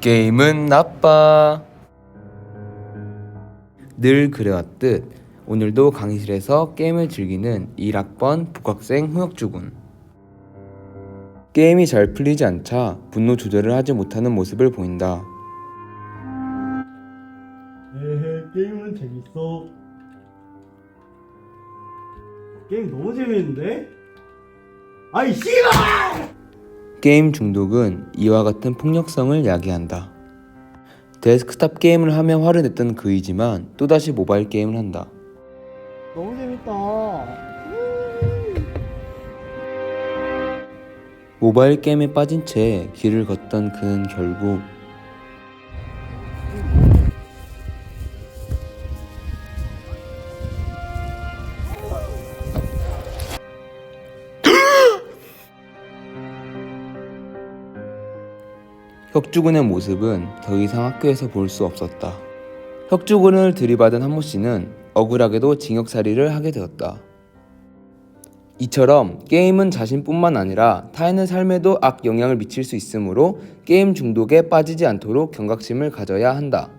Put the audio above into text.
게임은 나빠. 늘 그래왔듯 오늘도 강의실에서 게임을 즐기는 1학번 북학생 후혁주군. 게임이 잘 풀리지 않자 분노 조절을 하지 못하는 모습을 보인다. 에헤 게임은 재밌어 게임 너무 재밌는데? 아이 씨발! 게임 중독은 이와 같은 폭력성을 야기한다. 데스크탑 게임을 하며 화를 냈던 그이지만 또다시 모바일 게임을 한다. 너무 재밌다 모바일 게임에 빠진 채 길을 걷던 그는 결국 혁주군의 모습은 더 이상 학교에서 볼 수 없었다. 혁주군을 들이받은 한모 씨는 억울하게도 징역살이를 하게 되었다. 이처럼 게임은 자신뿐만 아니라 타인의 삶에도 악 영향을 미칠 수 있으므로 게임 중독에 빠지지 않도록 경각심을 가져야 한다.